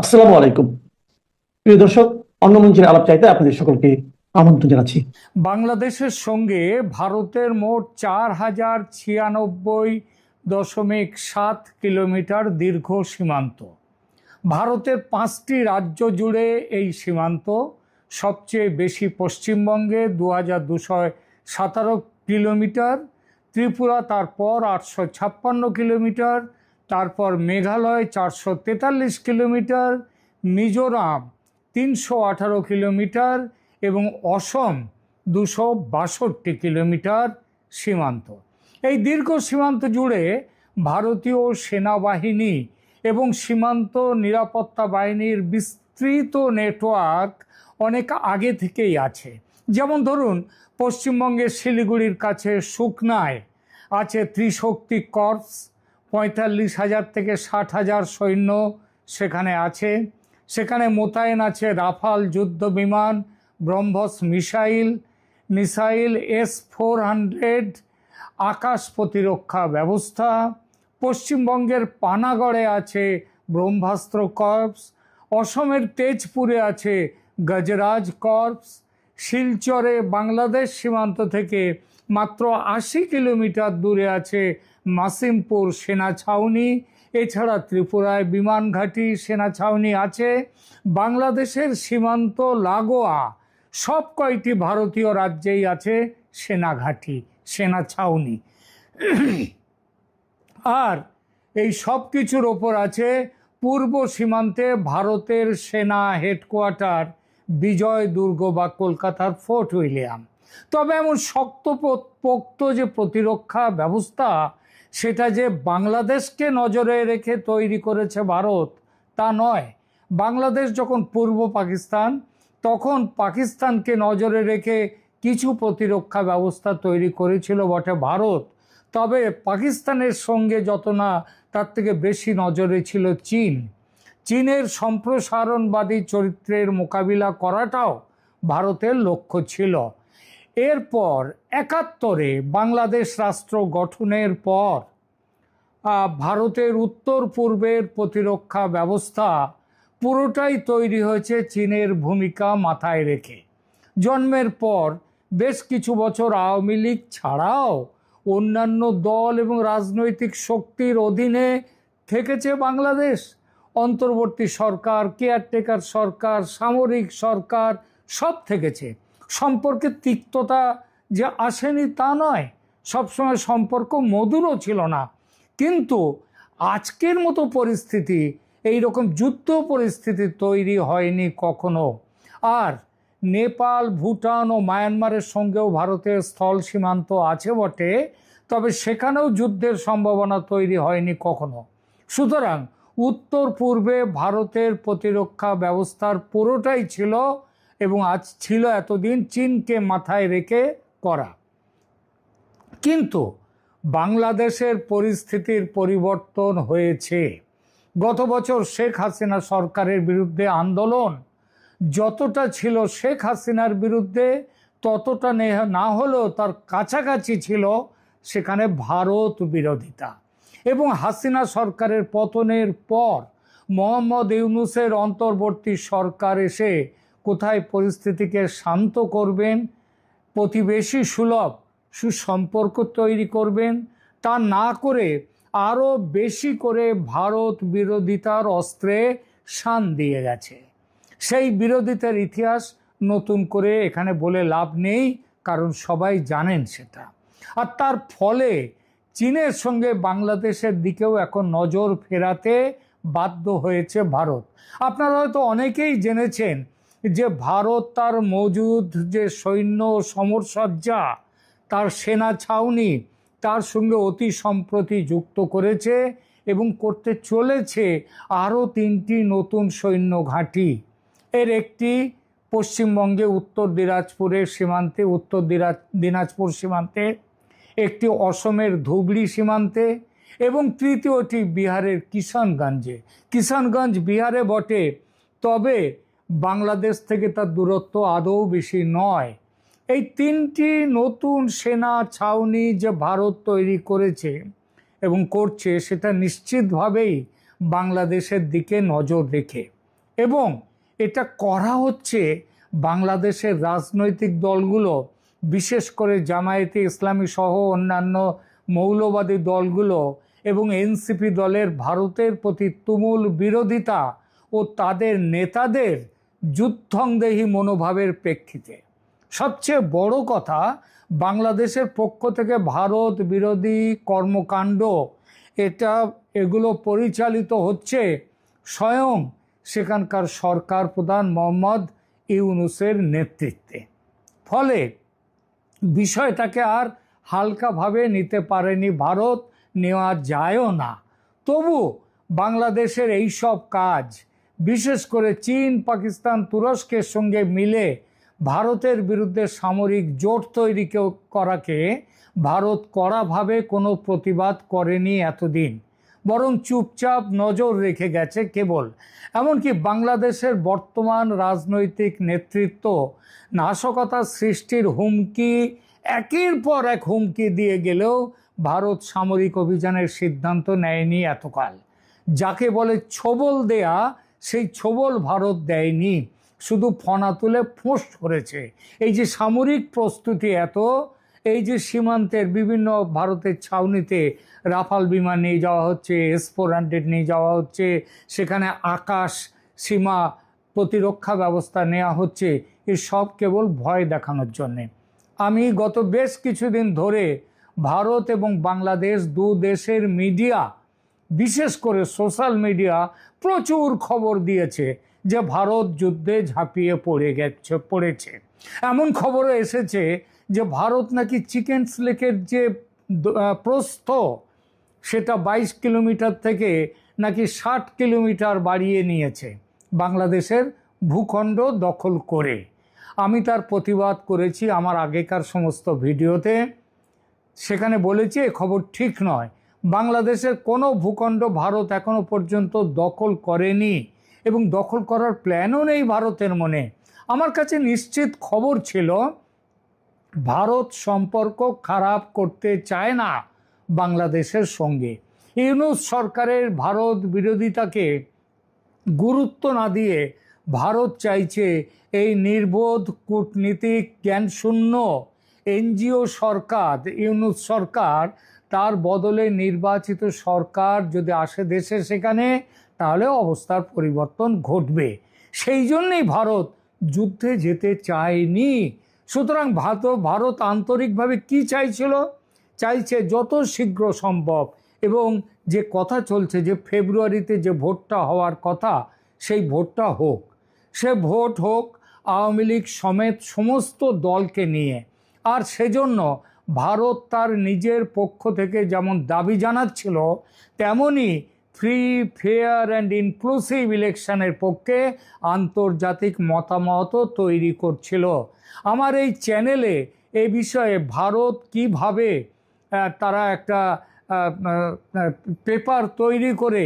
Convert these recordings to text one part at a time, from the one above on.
আসসালামু আলাইকুম। প্রিয় দর্শক, অন্য মঞ্চের আলাপ চাইতে আপনাদের সকলকে আমন্ত্রণ জানাচ্ছি। বাংলাদেশের সঙ্গে ভারতের মোট চার হাজার ছিয়ানব্বই দশমিক সাত কিলোমিটার দীর্ঘ সীমান্ত। ভারতের পাঁচটি রাজ্য জুড়ে এই সীমান্ত, সবচেয়ে বেশি পশ্চিমবঙ্গে দু হাজার দুশো সতেরো কিলোমিটার, ত্রিপুরা তারপর আটশো ছাপ্পান্ন কিলোমিটার তারপর মেঘালয় চারশো তেতাল্লিশ কিলোমিটার, মিজোরাম তিনশো আঠারো কিলোমিটার এবং অসম দুশো বাষট্টি কিলোমিটার সীমান্ত। এই দীর্ঘ সীমান্ত জুড়ে ভারতীয় সেনাবাহিনী এবং সীমান্ত নিরাপত্তা বাহিনীর বিস্তৃত নেটওয়ার্ক অনেক আগে থেকেই আছে। যেমন ধরুন, পশ্চিমবঙ্গের শিলিগুড়ির কাছে সুকনায় আছে ত্রিশক্তি কর্পস পঁয়তাল্লিশ হাজার থেকে ষাট হাজার সৈন্য সেখানে আছে। সেখানে মোতায়েন আছে রাফাল যুদ্ধ বিমান, BrahMos missile missile S four hundred, Akash প্রতিরক্ষা ব্যবস্থা, পশ্চিমবঙ্গের পানাগড়ে আছে ব্রহ্মাস্ত্র কর্পস, অসমের তেজপুরে আছে গজরাজ কর্পস, শিলচরে বাংলাদেশ সীমান্ত থেকে মাত্র আশি কিলোমিটার দূরে আছে মাসিমপুর সেনা ছাউনি। এছাড়া ত্রিপুরায় বিমান ঘাঁটি সেনা ছাউনি আছে। বাংলাদেশের সীমান্ত লাগোয়া সব কয়টি ভারতীয় রাজ্যেই আছে সেনা ঘাঁটি, সেনা ছাউনি। আর এই সব কিছুর ওপর আছে পূর্ব সীমান্তে ভারতের সেনা হেডকোয়ার্টার বিজয় দুর্গ বা কলকাতার ফোর্ট উইলিয়াম। তবে এমন শক্ত পোক্ত যে প্রতিরক্ষা ব্যবস্থা, সেটা যে বাংলাদেশকে নজরে রেখে তৈরি করেছে ভারত, তা নয়। বাংলাদেশ যখন পূর্ব পাকিস্তান, তখন পাকিস্তানকে নজরে রেখে কিছু প্রতিরক্ষা ব্যবস্থা তৈরি করেছিল বটে ভারত। তবে পাকিস্তানের সঙ্গে যত না, তার থেকে বেশি নজরে ছিল চীন। চীনের সম্প্রসারণবাদী চরিত্রের মোকাবিলা করাটাও ভারতের লক্ষ্য ছিল। এরপর একাত্তরে বাংলাদেশ রাষ্ট্র গঠনের পর ভারতের উত্তর পূর্বের প্রতিরক্ষা ব্যবস্থা পুরোটাই তৈরি হয়েছে চীনের ভূমিকা মাথায় রেখে। জন্মের পর বেশ কিছু বছর আওয়ামী লীগ ছাড়াও অন্যান্য দল এবং রাজনৈতিক শক্তির অধীনে থেকেছে বাংলাদেশ। অন্তর্বর্তী সরকার, কেয়ারটেকার সরকার, সামরিক সরকার সব থেকেছে। সম্পর্কে তিক্ততা যে আসেনি তা নয়। সবসময় সম্পর্ক মধুরও ছিল না। কিন্তু আজকের মতো পরিস্থিতি এই রকম যুদ্ধ পরিস্থিতি তৈরি হয়নি কখনো। আর নেপাল, ভুটান ও মায়ানমারের সঙ্গেও ভারতের স্থল সীমান্ত আছে বটে, তবে সেখানেও যুদ্ধের সম্ভাবনা তৈরি হয়নি কখনো। সুতরাং উত্তর পূর্বে ভারতের প্রতিরক্ষা ব্যবস্থার পুরোটাই ছিল এবং আজ ছিল এতদিন চীনকে মাথায় রেখে করা। কিন্তু বাংলাদেশের পরিস্থিতির পরিবর্তন হয়েছে। গত বছর শেখ হাসিনা সরকারের বিরুদ্ধে আন্দোলন, যতটা ছিল শেখ হাসিনার বিরুদ্ধে, ততটা নে- হলেও তার কাছাকাছি ছিল সেখানে ভারত বিরোধিতা। এবং হাসিনা সরকারের পতনের পর মোহাম্মদ ইউনুসের অন্তর্বর্তী সরকার এসে কোথায় পরিস্থিতিকে শান্ত করবেন, প্রতিবেশী সুলভ সুসম্পর্ক তৈরি করবেন, তা না করে আরও বেশি করে ভারত বিরোধিতার অস্ত্রে শান দিয়ে গেছে। সেই বিরোধিতার ইতিহাস নতুন করে এখানে বলে লাভ নেই, কারণ সবাই জানেন সেটা। আর তার ফলে চীনের সঙ্গে বাংলাদেশের দিকেও এখন নজর ফেরাতে বাধ্য হয়েছে ভারত। আপনারা হয়তো অনেকেই জেনেছেন যে ভারত তার মজুদ যে সৈন্য সমরসজ্জা, তার সেনা ছাউনি, তার সঙ্গে অতি সম্প্রতি যুক্ত করেছে এবং করতে চলেছে আরও তিনটি নতুন সৈন্য ঘাঁটি। এর একটি পশ্চিমবঙ্গে, উত্তর দিনাজপুরের সীমান্তে, উত্তর দিনা- দিনাজপুর সীমান্তে, একটি অসমের ধুবড়ি সীমান্তে এবং তৃতীয়টি বিহারের কিষানগঞ্জে কিষানগঞ্জ বিহারে বটে, তবে বাংলাদেশ থেকে তার দূরত্ব আদৌ বেশি নয়। এই তিনটি নতুন সেনা ছাউনি যে ভারত তৈরি করেছে এবং করছে, সেটা নিশ্চিতভাবেই বাংলাদেশের দিকে নজর রেখে। এবং এটা করা হচ্ছে বাংলাদেশের রাজনৈতিক দলগুলো, বিশেষ করে জামায়াতে ইসলামী সহ অন্যান্য মৌলবাদী দলগুলো এবং এনসিপি দলের ভারতের প্রতি তুমুল বিরোধিতা ও তাদের নেতাদের যুদ্ধংদেহী মনোভাবের প্রেক্ষিতে। সবচেয়ে বড় কথা, বাংলাদেশের পক্ষ থেকে ভারত বিরোধী কর্মকাণ্ড, এটা, এগুলো পরিচালিত হচ্ছে স্বয়ং সেখানকার সরকার প্রধান মোহাম্মদ ইউনুসের নেতৃত্বে। ফলে বিষয়টাকে আর হালকাভাবে নিতে পারেনি ভারত, নেওয়া যায়ও না। তবু বাংলাদেশের এই সব কাজ বিশেষ করে চীন, পাকিস্তান, তুরস্কের সঙ্গে মিলে ভারতের বিরুদ্ধে সামরিক জোট তৈরি করাকে ভারত কড়াভাবে কোনো প্রতিবাদ করেনি এতদিন। বরং চুপচাপ নজর রেখে গেছে কেবল। এমনকি বাংলাদেশের বর্তমান রাজনৈতিক নেতৃত্ব নাশকতা সৃষ্টির হুমকি, একের পর এক হুমকি দিয়ে গেলেও ভারত সামরিক অভিযানের সিদ্ধান্ত নেয়নি এতকাল। যাকে বলে ছবল দেয়া সেই ছবল ভারত দেয়নি, শুধু ফনা তুলে ফোঁস করেছে। এই যে সামরিক প্রস্তুতি এত, এই যে সীমান্তের বিভিন্ন ভারতের ছাউনিতে রাফাল বিমান নিয়ে যাওয়া হচ্ছে এস ফোর হান্ড্রেড নিয়ে যাওয়া হচ্ছে, সেখানে আকাশ সীমা প্রতিরক্ষা ব্যবস্থা নেওয়া হচ্ছে এসব কেবল ভয় দেখানোর জন্যে। আমি গত বেশ কিছুদিন ধরে ভারত এবং বাংলাদেশ দু দেশের মিডিয়া, বিশেষ করে সোশ্যাল মিডিয়া প্রচুর খবর দিয়েছে যে ভারত যুদ্ধে ঝাঁপিয়ে পড়ে গেছে, পড়েছে। এমন খবরও এসেছে যে ভারত নাকি চিকেন স্লেকের যে প্রস্থ, সেটা বাইশ কিলোমিটার থেকে নাকি ষাট কিলোমিটার বাড়িয়ে নিয়েছে বাংলাদেশের ভূখণ্ড দখল করে। আমি তার প্রতিবাদ করেছি আমার আগেকার সমস্ত ভিডিওতে। সেখানে বলেছি, এ খবর ঠিক নয়। বাংলাদেশের কোনো ভূখণ্ড ভারত এখনও পর্যন্ত দখল করেনি এবং দখল করার প্ল্যানও নেই ভারতের মনে। আমার কাছে নিশ্চিত খবর ছিল, ভারত সম্পর্ক খারাপ করতে চায় না বাংলাদেশের সঙ্গে। ইউনুস সরকারের ভারত বিরোধিতাকে গুরুত্ব না দিয়ে ভারত চাইছে এই নির্বোধ কূটনীতিক জ্ঞানশূন্য, এনজিও সরকার, ইউনুস সরকার তার বদলে নির্বাচিত সরকার যদি আসে দেশে সেখানে, তাহলে অবস্থার পরিবর্তন ঘটবে। সেই জন্যেই ভারত যুদ্ধে যেতে চায়নি। সুতরাং ভারত ভারত আন্তরিকভাবে কি চাইছিল? চাইছে যত শীঘ্র সম্ভব এবং যে কথা চলছে, যে ফেব্রুয়ারিতে যে ভোটটা হওয়ার কথা, সেই ভোটটা হোক। সে ভোট হোক আওয়ামী লীগ সমেত সমস্ত দলকে নিয়ে। আর সেজন্য ভারত তার নিজের পক্ষ থেকে যেমন দাবি জানাচ্ছিল তেমনই ফ্রি ফেয়ার অ্যান্ড ইনক্লুসিভ ইলেকশনের পক্ষে আন্তর্জাতিক মতামতও তৈরি করছিল। আমার এই চ্যানেলে এ বিষয়ে ভারত কীভাবে তারা একটা পেপার তৈরি করে,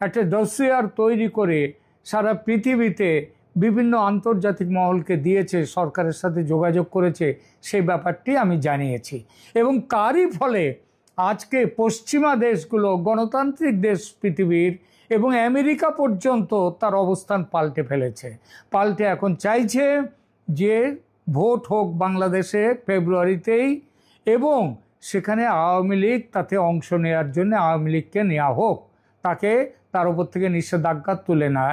একটা ডসিয়ার তৈরি করে সারা পৃথিবীতে বিভিন্ন আন্তর্জাতিক মহলকে দিয়েছে, সরকারের সাথে যোগাযোগ করেছে, সেই ব্যাপারটি আমি জানিয়েছি। এবং তারই ফলে আজকে পশ্চিমা দেশগুলো, গণতান্ত্রিক দেশ পৃথিবীর এবং আমেরিকা পর্যন্ত তার অবস্থান পাল্টে ফেলেছে। পাল্টে এখন চাইছে যে ভোট হোক বাংলাদেশে ফেব্রুয়ারিতেই এবং সেখানে আওয়ামী লীগ তাতে অংশ নেওয়ার জন্য আওয়ামী লীগকে নেওয়া হোক। তাকে তার উপর থেকে নিষেধাজ্ঞা তুলে না